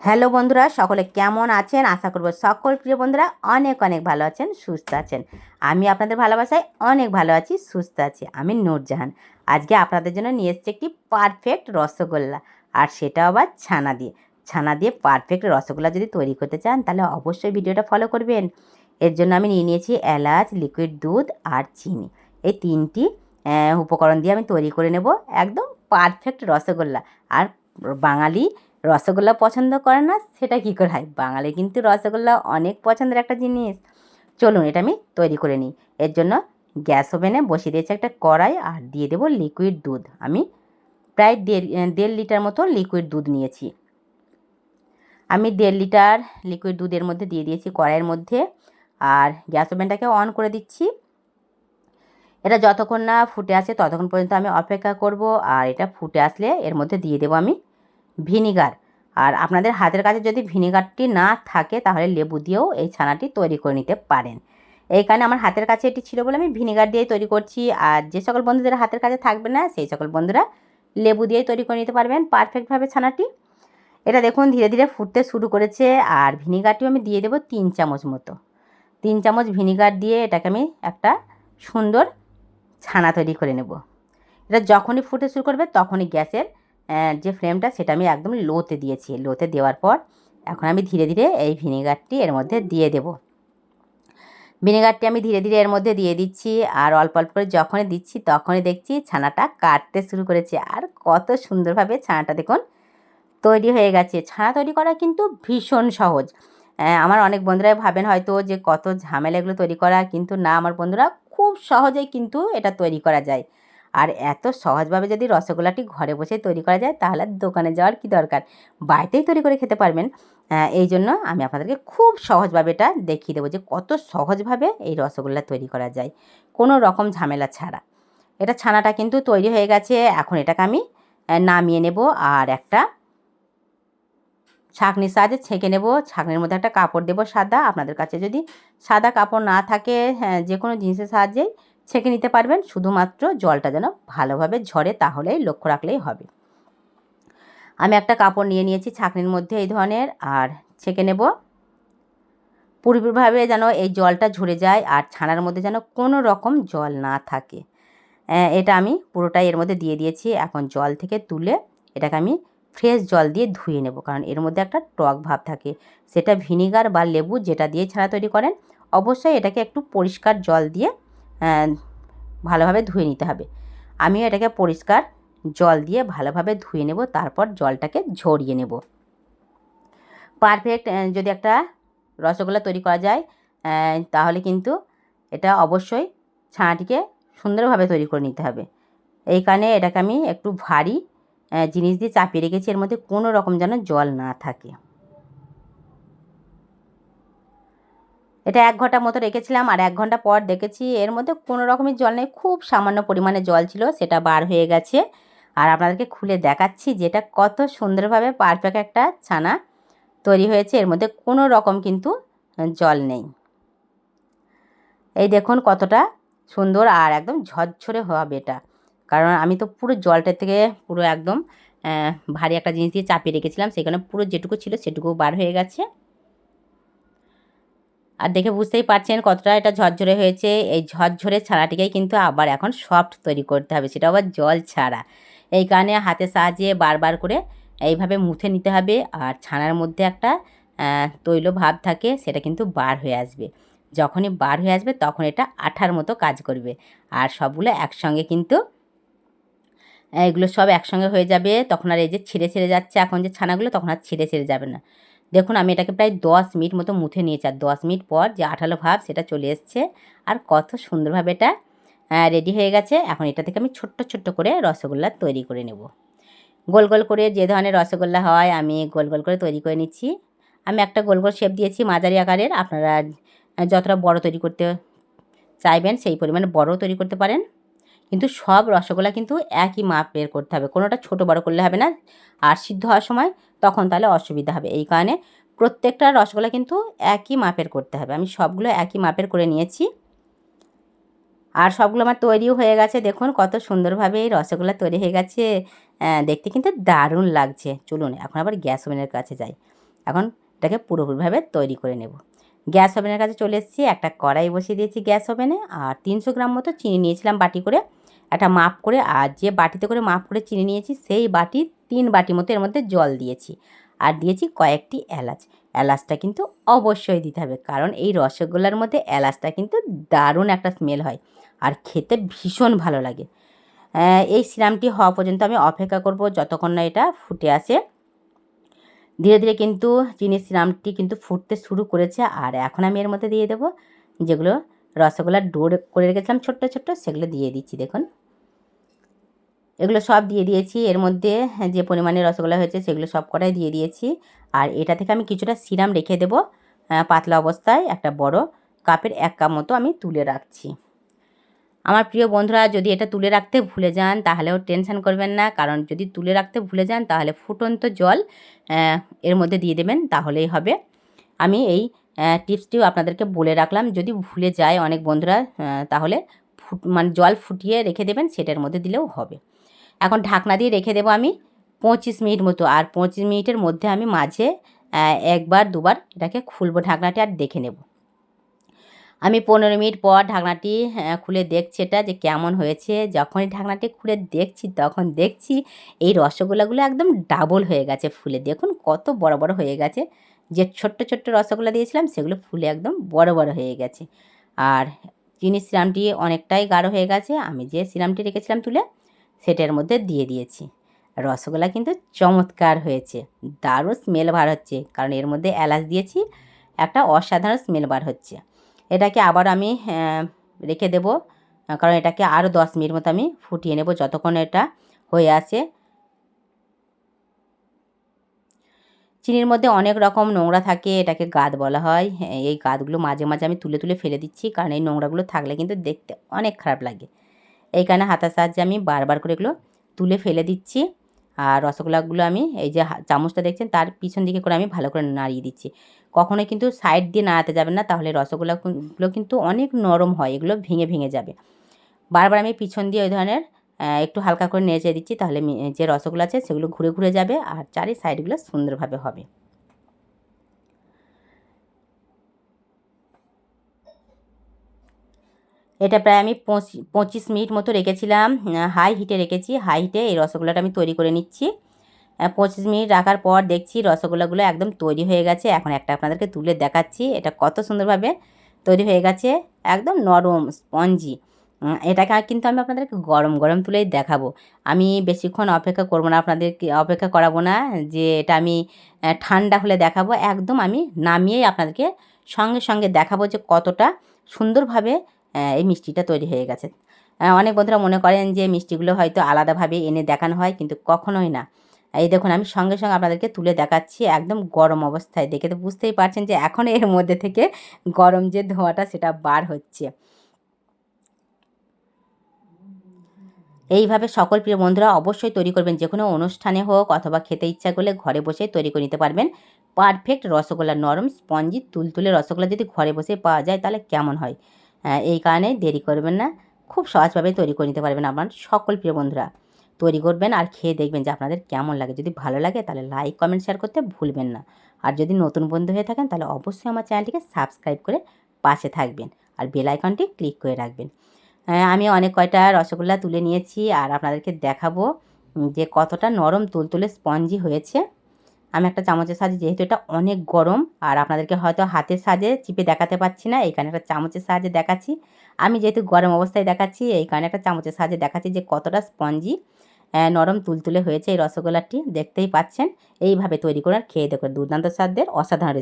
Hello বন্ধুরা, সকলে কেমন আছেন? আশা করব সকল প্রিয় বন্ধুরা অনেক অনেক ভালো আছেন, সুস্থ আছেন। আমি আপনাদের ভালোবাসায় অনেক ভালো আছি, সুস্থ আছি। আমি নূরজাহান। আজকে আপনাদের জন্য নিয়ে এসেছি একটি পারফেক্ট রসগোল্লা। আর সেটা আবার ছানা দিয়ে। ছানা দিয়ে পারফেক্ট রসগোল্লা যদি তৈরি করতে চান, তাহলে অবশ্যই ভিডিওটা ফলো করবেন। এর জন্য আমি নিয়ে নিয়েছি এলাচ লিকুইড দুধ আর চিনি। এই তিনটি উপকরণ দিয়ে আমি তৈরি করে নেব। একদম পারফেক্ট রসগোল্লা। আর বাঙালি রসগোল্লা পছন্দ করে না, সেটা কী করে হয়? বাঙালি কিন্তু রসগোল্লা অনেক পছন্দের একটা জিনিস। চলুন, এটা আমি তৈরি করে নিই। এর জন্য গ্যাস ওভেনে বসিয়ে দিয়েছি একটা কড়াই আর দিয়ে দেবো লিকুইড দুধ। আমি প্রায় দেড় দেড় লিটার মতো লিকুইড দুধ নিয়েছি। আমি দেড় লিটার লিকুইড দুধের মধ্যে দিয়ে দিয়েছি কড়াইয়ের মধ্যে আর গ্যাস ওভেনটাকে অন করে দিচ্ছি। এটা যতক্ষণ না ফুটে আসে ততক্ষণ পর্যন্ত আমি অপেক্ষা করব আর এটা ফুটে আসলে এর মধ্যে দিয়ে দেবো আমি ভিনিগার। আর আপনাদের হাতের কাছে যদি ভিনিগারটি না থাকে, তাহলে লেবু দিয়েও এই ছানাটি তৈরি করে নিতে পারেন। এই কারণে আমার হাতের কাছে এটি ছিল বলে আমি ভিনিগার দিয়ে তৈরি করছি। আর যে সকল বন্ধুদের হাতের কাছে থাকবে না, সেই সকল বন্ধুরা লেবু দিয়েই তৈরি করে নিতে পারবেন পারফেক্টভাবে ছানাটি। এটা দেখুন, ধীরে ধীরে ফুটতে শুরু করেছে। আর ভিনিগারটিও আমি দিয়ে দেবো তিন চামচ মতো। তিন চামচ ভিনিগার দিয়ে এটাকে আমি একটা সুন্দর ছানা তৈরি করে নেব। এটা যখনই ফুটে শুরু করবে, তখনই গ্যাসের যে ফ্লেমটা সেটা আমি একদম লোতে দিয়েছি। লোতে দেওয়ার পর এখন আমি ধীরে ধীরে এই ভিনেগারটি এর মধ্যে দিয়ে দেব। ভিনেগারটি আমি ধীরে ধীরে এর মধ্যে দিয়ে দিচ্ছি আর অল্প অল্প করে যখনই দিচ্ছি তখনই দেখছি ছানাটা কাটতে শুরু করেছে। আর কত সুন্দরভাবে ছানাটা দেখুন তৈরি হয়ে গেছে। ছানা তৈরি করা কিন্তু ভীষণ সহজ। আমার অনেক বন্ধুরাই ভাবেন হয়তো যে কত ঝামেলা এগুলো তৈরি করা, কিন্তু না, আমার বন্ধুরা খুব সহজেই কিন্তু এটা তৈরি করা যায়। আর এত সহজভাবে যদি রসগোল্লাটি ঘরে বসে তৈরি করা যায় তাহলে দোকানে যাওয়ার কি দরকার? বাড়িতেই তৈরি করে খেতে পারবেন। এই জন্য আমি আপনাদেরকে খুব সহজভাবে এটা দেখিয়ে দেবো যে কত সহজভাবে এই রসগোল্লা তৈরি করা যায়। কোনো রকম ঝামেলা ছাড়া। এটা ছানাটা কিন্তু তৈরি হয়ে গেছে এখন এটাকে আমি নামিয়ে নেব আর একটা ছাঁকনির সাহায্যে ছেঁকে নেব। ছাঁকনির মধ্যে একটা কাপড় দেবো সাদা। আপনাদের কাছে যদি সাদা কাপড় না থাকে হ্যাঁ, যে কোনো জিনিসের সাহায্যেই ছেঁকে নিতে পারবেন। শুধুমাত্র জলটা যেন ভালোভাবে ঝরে তাহলেই লক্ষ্য রাখলেই হবে। আমি একটা কাপড় নিয়ে নিয়েছি ছাঁকনির মধ্যে এই ধরনের আর ছেঁকে নেব। পুরোপুরিভাবে যেন এই জলটা ঝরে যায় আর ছানার মধ্যে যেন কোনো রকম জল না থাকে। এটা আমি পুরোটাই এর মধ্যে দিয়ে দিয়েছি। এখন জল থেকে তুলে এটাকে আমি ফ্রেশ জল দিয়ে ধুয়ে নেব কারণ এর মধ্যে একটা টক ভাব থাকে। সেটা ভিনিগার বা লেবু যেটা দিয়ে ছানা তৈরি করেন, অবশ্যই এটাকে একটু পরিষ্কার জল দিয়ে ভালোভাবে ধুয়ে নিতে হবে। আমিও এটাকে পরিষ্কার জল দিয়ে ভালোভাবে ধুয়ে নেব, তারপর জলটাকে ঝরিয়ে নেব। পারফেক্ট যদি একটা রসগোল্লা তৈরি করা যায় তাহলে কিন্তু এটা অবশ্যই ছানাটিকে সুন্দরভাবে তৈরি করে নিতে হবে। এই কারণে এটাকে আমি একটু ভারী জিনিস দিয়ে চাপিয়ে রেখেছি, এর মধ্যে কোনো রকম যেন জল না থাকে। এটা এক ঘণ্টা মতো রেখেছিলাম আর এক ঘণ্টা পর দেখেছি এর মধ্যে কোনো রকমের জল নেই, খুব সামান্য পরিমাণে জল ছিল, সেটা বার হয়ে গেছে। আর আপনাদেরকে খুলে দেখাচ্ছি যেটা কত সুন্দরভাবে পারফেক্ট একটা ছানা তৈরি হয়েছে, এর মধ্যে কোনো রকম কিন্তু জল নেই। এই দেখুন কতটা সুন্দর আর একদম ঝরঝরে হবে এটা। কারণ আমি তো পুরো জলটার থেকে পুরো একদম ভারী একটা জিনিস দিয়ে চাপিয়ে রেখেছিলাম, সেখানে পুরো যেটুকু ছিল সেটুকু বার হয়ে গেছে। আর দেখে বুঝতেই পারছেন কতটা এটা ঝরঝরে হয়েছে। এই ঝরঝরে ছানাটিকেই কিন্তু আবার এখন সফট তৈরি করতে হবে, সেটা আবার জল ছাড়া। এই কারণে হাতের সাহায্যে বারবার করে এইভাবে মুথে নিতে হবে আর ছানার মধ্যে একটা তৈল ভাব থাকে, সেটা কিন্তু বার হয়ে আসবে। যখনই বার হয়ে আসবে তখন এটা আঠার মতো কাজ করবে। আর সবগুলো একসঙ্গে কিন্তু, এগুলো সব একসঙ্গে হয়ে যাবে, তখন আর এই যে ছিঁড়ে ছিঁড়ে যাচ্ছে, এখন যে ছানাগুলো, তখন আর ছিঁড়ে ছিঁড়ে যাবে না। দেখুন, আমি এটাকে প্রায় দশ মিনিট মতো মুথে নিয়েছি। আর দশ মিনিট পর যে আঠালো ভাব, সেটা চলে এসছে। আর কত সুন্দরভাবে এটা রেডি হয়ে গেছে। এখন এটা থেকে আমি ছোট্ট ছোট্ট করে রসগোল্লা তৈরি করে নেব। গোল গোল করে যে ধরনের রসগোল্লা হয়, আমি গোল গোল করে তৈরি করে নিচ্ছি। আমি একটা গোল গোল শেপ দিয়েছি মাঝারি আকারের। আপনারা যতটা বড় তৈরি করতে চাইবেন, সেই পরিমাণে বড়ও তৈরি করতে পারেন। কিন্তু সব রসগোল্লা কিন্তু একই মাপের করতে হবে। কোনোটা ছোট বড় করলে হবে না, আর সিদ্ধ হওয়ার সময় তখন তাহলে অসুবিধা হবে। এই কারণে প্রত্যেকটা রসগোল্লা কিন্তু একই মাপের করতে হবে। আমি সবগুলো একই মাপের করে নিয়েছি। আর সবগুলো আমার তৈরিও হয়ে গেছে। দেখুন কত সুন্দরভাবে এই রসগোল্লা তৈরি হয়ে গেছে। দেখতে কিন্তু দারুণ লাগছে। চলুন এখন আবার গ্যাস ওভেনের কাছে যাই। এখন এটাকে পুরোপুরিভাবে তৈরি করে নেব। গ্যাস ওভেনের কাছে চলে এসেছি। একটা কড়াই বসিয়ে দিয়েছি গ্যাস ওভেনে। আর তিনশো গ্রাম মতো চিনি নিয়েছিলাম বাটি করে। একটা মাপ করে, আর যে বাটিতে করে মাপ করে চিনি নিয়েছি, সেই বাটি তিন বাটি মতো এর মধ্যে জল দিয়েছি। আর দিয়েছি কয়েকটি এলাচ। এলাচটা কিন্তু অবশ্যই দিতে হবে, কারণ এই রসগোল্লার মধ্যে এলাচটা কিন্তু দারুণ একটা স্মেল হয়, আর খেতে ভীষণ ভালো লাগে। এই সিরামটি হওয়া পর্যন্ত আমি অপেক্ষা করব যতক্ষণ না এটা ফুটে আসে। ধীরে ধীরে কিন্তু চিনির সিরামটি কিন্তু ফুটতে শুরু করেছে, আর এখন আমি এর মধ্যে দিয়ে দেবো যেগুলো রসগোল্লার ডোর করে রেখেছিলাম ছোট্ট ছোট্ট, সেগুলো দিয়ে দিচ্ছি, দেখুন। এগুলো সব দিয়ে দিয়েছি, এর মধ্যে যে পরিমাণে রসগোল্লা হয়েছে সেগুলো সব কটাই দিয়ে দিয়েছি। আর এটা থেকে আমি কিছুটা সিরাম রেখে দেবো পাতলা অবস্থায়, একটা বড় কাপের এক কাপ মতো আমি তুলে রাখছি। আমার প্রিয় বন্ধুরা, যদি এটা তুলে রাখতে ভুলে যান, তাহলেও টেনশন করবেন না, কারণ যদি তুলে রাখতে ভুলে যান, তাহলে ফুটন্ত জল এর মধ্যে দিয়ে দেবেন, তাহলেই হবে। আমি এই টিপসটিও আপনাদেরকে বলে রাখলাম। যদি ভুলে যায় অনেক বন্ধুরা তাহলে ফুট মানে জল ফুটিয়ে রেখে দেবেন, সেটার মধ্যে দিলেও হবে। এখন ঢাকনা দিয়ে রেখে দেবো আমি পঁচিশ মিনিট মতো। আর পঁচিশ মিনিটের মধ্যে আমি মাঝে একবার, দুবার এটাকে খুলবো ঢাকনাটি আর দেখে নেব। আমি পনেরো মিনিট পর ঢাকনাটি খুলে দেখছি এটা যে কেমন হয়েছে। যখনই ঢাকনাটি খুলে দেখছি, তখন দেখছি এই রসগোল্লাগুলো একদম ডাবল হয়ে গেছে ফুলে। দেখুন কত বড় বড় হয়ে গেছে। যে ছোট্ট ছোট্ট রসগোল্লা দিয়েছিলাম, সেগুলো ফুলে একদম বড় বড় হয়ে গেছে। আর চিনির সিরামটি অনেকটাই গাঢ় হয়ে গেছে, আমি যে সিরামটি রেখেছিলাম তুলে, সেটার মধ্যে দিয়ে দিয়েছি। রসগোল্লা কিন্তু চমৎকার হয়েছে, দারুণ স্মেল বার হচ্ছে, কারণ এর মধ্যে এলাচ দিয়েছি, একটা অসাধারণ স্মেল বার হচ্ছে। এটাকে আবার আমি রেখে দেব, কারণ এটাকে আরও দশ মিনিট মতো আমি ফুটিয়ে নেব, যতক্ষণ এটা হয়ে আসে চিনির মধ্যে অনেক রকম নোংরা থাকে, এটাকে গাদ বলা হয়। এই গাদগুলো মাঝে মাঝে আমি তুলে তুলে ফেলে দিচ্ছি, কারণ এই নোংরাগুলো থাকলে কিন্তু দেখতে অনেক খারাপ লাগে। এই কারণে হাতার সাহায্যে আমি বারবার করে এগুলো তুলে ফেলে দিচ্ছি। আর রসগোল্লাগুলো আমি, এই যে চামচটা দেখছেন, তার পিছন দিকে করে আমি ভালো করে নাড়িয়ে দিচ্ছি। কখনোই কিন্তু সাইড দিয়ে নাড়াতে যাবেন না, তাহলে রসগোল্লাগুলো কিন্তু অনেক নরম হয়, এগুলো ভেঙে ভেঙে যাবে। বারবার আমি পিছন দিয়ে ওই ধরনের একটু হালকা করে নেড়ে দিচ্ছি, তাহলে যে রসগোল্লা আছে সেগুলো ঘুরে ঘুরে যাবে আর চারি সাইডগুলো সুন্দরভাবে হবে। এটা প্রায় আমি পঁচিশ মিনিট মতো রেখেছিলাম হাই হিটে রেখেছি। হাই হিটে এই রসগোল্লাটা আমি তৈরি করে নিচ্ছি। পঁচিশ মিনিট রাখার পর দেখছি রসগোল্লাগুলো একদম তৈরি হয়ে গেছে। এখন একটা আপনাদেরকে তুলে দেখাচ্ছি, এটা কত সুন্দরভাবে তৈরি হয়ে গেছে। একদম নরম, স্পঞ্জি। এটাকে কিন্তু আমি আপনাদেরকে গরম গরম তুলেই দেখাবো। আমি বেশিক্ষণ অপেক্ষা করব না, আপনাদেরকে অপেক্ষা করাবো না যে এটা আমি ঠান্ডা হলে দেখাবো। একদম আমি নামিয়েই আপনাদেরকে সঙ্গে সঙ্গে দেখাবো যে কতটা সুন্দরভাবে এই মিষ্টিটা তৈরি হয়ে গেছে। অনেক বন্ধুরা মনে করেন যে মিষ্টিগুলো হয়তো আলাদাভাবে এনে দেখানো হয়, কিন্তু কখনোই না। এই দেখুন, আমি সঙ্গে সঙ্গে আপনাদেরকে তুলে দেখাচ্ছি একদম গরম অবস্থায়। দেখে তো বুঝতেই পারছেন যে এখন এর মধ্যে থেকে গরম যে ধোঁয়াটা সেটা বার হচ্ছে। এইভাবে সকল প্রিয় বন্ধুরা অবশ্যই তৈরি করবেন। যে কোনো অনুষ্ঠানে হোক অথবা খেতে ইচ্ছা করলে ঘরে বসে তৈরি করে নিতে পারবেন। পারফেক্ট রসগোল্লা নরম স্পঞ্জি তুলতুলে রসগোল্লা যদি ঘরে বসে পাওয়া যায় তাহলে কেমন হয়? এই কারণে দেরি করবেন না। খুব সহজভাবে তৈরি করে নিতে পারবেন আপনার সকল প্রিয় বন্ধুরা। তৈরি করবেন আর খেয়ে দেখবেন যে আপনাদের কেমন লাগে। যদি ভালো লাগে তাহলে লাইক, কমেন্ট, শেয়ার করতে ভুলবেন না। আর যদি নতুন বন্ধু হয়ে থাকেন তাহলে অবশ্যই আমার চ্যানেলটিকে সাবস্ক্রাইব করে পাশে থাকবেন। আর বেল আইকনটি ক্লিক করে রাখবেন। আমি অনেক কয়টা রসগোল্লা তুলে নিয়েছি আর আপনাদেরকে দেখাবো যে কতটা নরম তুলতুলে স্পঞ্জি হয়েছে। আমি একটা চামচের সাহায্যে, যেহেতু এটা অনেক গরম, আর আপনাদেরকে হয়তো হাতের সাহায্যে চিপে দেখাতে পাচ্ছি না এইখানে একটা চামচের সাহায্যে দেখাচ্ছি। আমি যেহেতু গরম অবস্থায় দেখাচ্ছি, এই কারণে একটা চামচের সাহায্যে দেখাচ্ছি যে কতটা স্পঞ্জি নরম তুলতুলে হয়েছে এই রসগোল্লাটি, দেখতেই পাচ্ছেন। এইভাবে তৈরি করে খেয়ে দেখুন, দুর্দান্ত স্বাদের, অসাধারণ